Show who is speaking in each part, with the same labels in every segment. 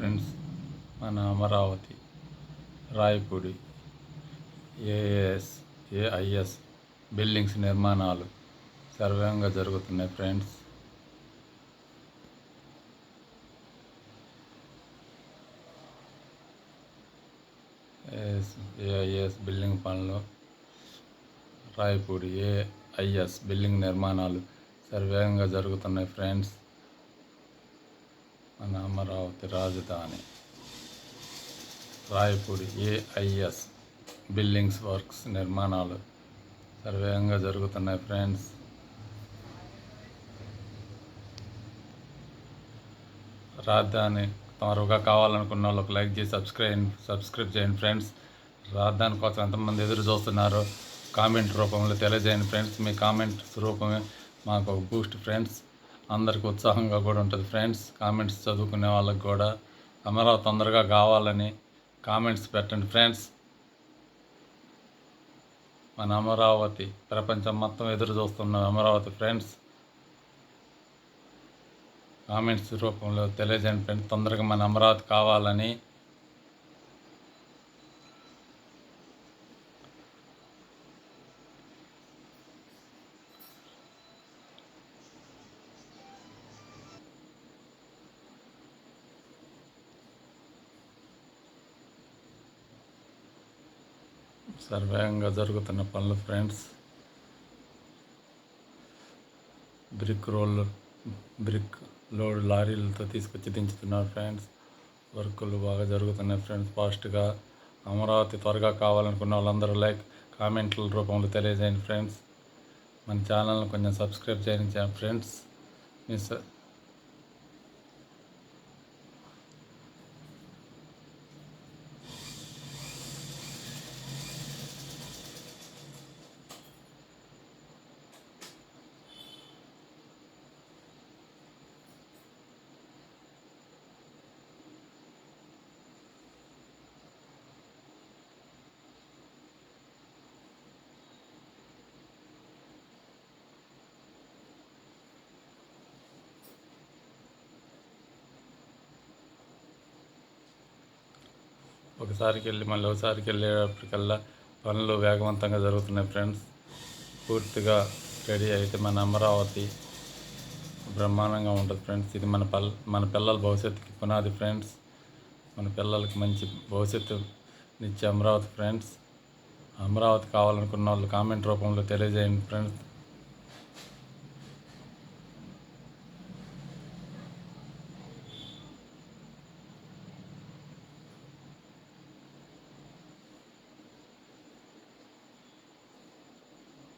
Speaker 1: Friends మన Amaravati Rayapudi AS AIS buildings నిర్మాణాలు సర్వేంగా జరుగుతున్నాయి ఫ్రెండ్స్. ఏఎస్ ఏఐఎస్ బిల్డింగ్ పనులు రాయపూడి ఏఐఎస్ బిల్డింగ్ నిర్మాణాలు సర్వేగంగా జరుగుతున్నాయి ఫ్రెండ్స్. మన అమరావతి రాజధాని. రాయపూడి ఏఐఎస్ బిల్డింగ్స్ వర్క్స్ నిర్మాణాలు సర్వేగంగా జరుగుతున్నాయి ఫ్రెండ్స్. రాజధాని త్వరగా కావాలనుకున్న వాళ్ళకి లైక్ చేసి సబ్స్క్రైబ్ సబ్స్క్రైబ్ చేయండి ఫ్రెండ్స్. రాజధాని కోసం ఎంతమంది ఎదురు చూస్తున్నారో? కామెంట్ రూపంలో తెలియజేయండి ఫ్రెండ్స్. మీ కామెంట్స్ రూపమే మాకు ఒక బూస్ట్ ఫ్రెండ్స్. అందరికి ఉత్సాహంగా కూడా ఉంటుంది. ఫ్రెండ్స్ కామెంట్స్ చదువుకునే వాళ్ళకి కూడా అమరావతి తొందరగా కావాలని కామెంట్స్ పెట్టండి. ఫ్రెండ్స్ మన అమరావతి ప్రపంచం మొత్తం ఎదురు చూస్తున్న అమరావతి ఫ్రెండ్స్ కామెంట్స్ రూపంలో తెలియజేయండి. ఫ్రెండ్స్ తొందరగా మన అమరావతి కావాలని సర్వేగంగా జరుగుతున్న పనులు friends. Brick roll brick load లారీలతో తీసుకొచ్చి దించుతున్నారు ఫ్రెండ్స్. వర్కులు బాగా జరుగుతున్నాయి ఫ్రెండ్స్. ఫాస్ట్గా అమరావతి త్వరగా కావాలనుకున్న వాళ్ళందరూ లైక్ కామెంట్ల రూపంలో తెలియజేయండి ఫ్రెండ్స్. మన ఛానల్ని కొంచెం సబ్స్క్రైబ్ చేయండి ఫ్రెండ్స్. మీ ఒకసారికి వెళ్ళి మళ్ళీ ఒకసారికి వెళ్ళేటప్పటికల్లా పనులు వేగవంతంగా జరుగుతున్నాయి ఫ్రెండ్స్. పూర్తిగా రెడీ అయితే మన అమరావతి బ్రహ్మాండంగా ఉంటుంది ఫ్రెండ్స్. ఇది మన పల్ మన పిల్లల భవిష్యత్తుకి పునాది ఫ్రెండ్స్. మన పిల్లలకి మంచి భవిష్యత్తు ఇచ్చే అమరావతి ఫ్రెండ్స్. అమరావతి కావాలనుకున్న వాళ్ళు కామెంట్ రూపంలో తెలియజేయండి ఫ్రెండ్స్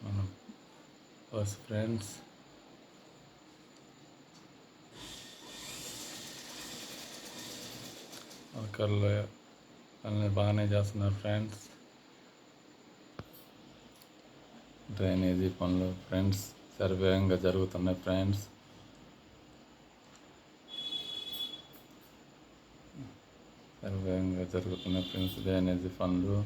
Speaker 1: మనం బస్ ఫ్రెండ్స్. వర్కర్లు పనులు బాగానే చేస్తున్నారు ఫ్రెండ్స్. డ్రైనేజీ పనులు ఫ్రెండ్స్ సర్వేగంగా జరుగుతున్నాయి ఫ్రెండ్స్. సర్వేగంగా జరుగుతున్నాయి ఫ్రెండ్స్ డ్రైనేజీ పనులు.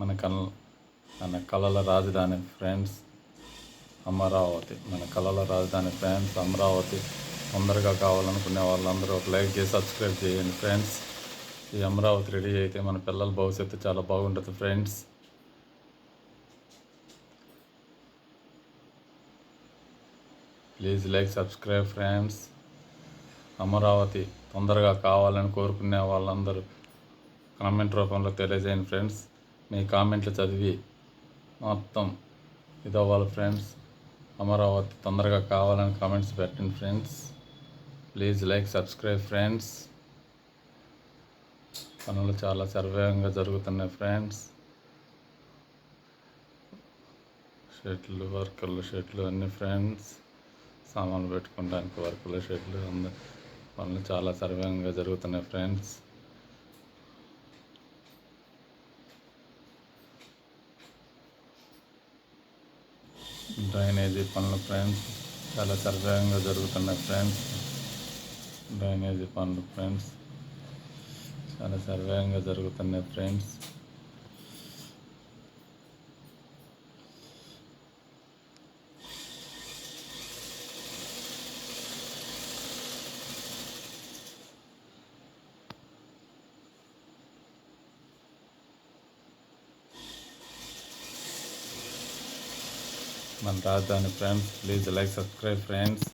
Speaker 1: మన కళ మన కళల రాజధాని ఫ్రెండ్స్ అమరావతి. మన కళల రాజధాని ఫ్రెండ్స్ అమరావతి. తొందరగా కావాలనుకునే వాళ్ళందరూ ఒక లైక్ చేసి సబ్స్క్రైబ్ చేయండి ఫ్రెండ్స్. ఈ అమరావతి రెడీ అయితే మన పిల్లల భవిష్యత్తు చాలా బాగుంటుంది friends. Please like subscribe friends. Amaravati తొందరగా కావాలని కోరుకునే వాళ్ళందరూ కామెంట్ రూపంలో తెలియజేయండి ఫ్రెండ్స్. మీ కామెంట్లు చదివి మొత్తం ఇదవ్వాలి ఫ్రెండ్స్. అమరావతి తొందరగా కావాలని కామెంట్స్ పెట్టండి friends. Please like subscribe friends. పనులు చాలా సర్వేగంగా జరుగుతున్నాయి ఫ్రెండ్స్. షర్ట్లు వర్కర్లు షర్ట్లు అన్ని ఫ్రెండ్స్. సామాన్లు పెట్టుకోవడానికి వర్కర్లు షర్ట్లు అందరు పనులు చాలా సర్వేగంగా జరుగుతున్నాయి ఫ్రెండ్స్. డ్రైనేజీ పనులు ఫ్రెండ్స్. చాలా సరదాగా జరుగుతున్నాయి ఫ్రెండ్స్. డ్రైనేజీ పనులు ఫ్రెండ్స్. చాలా సరదాగా జరుగుతున్నాయి ఫ్రెండ్స్. మన రాజధాని friends please like subscribe friends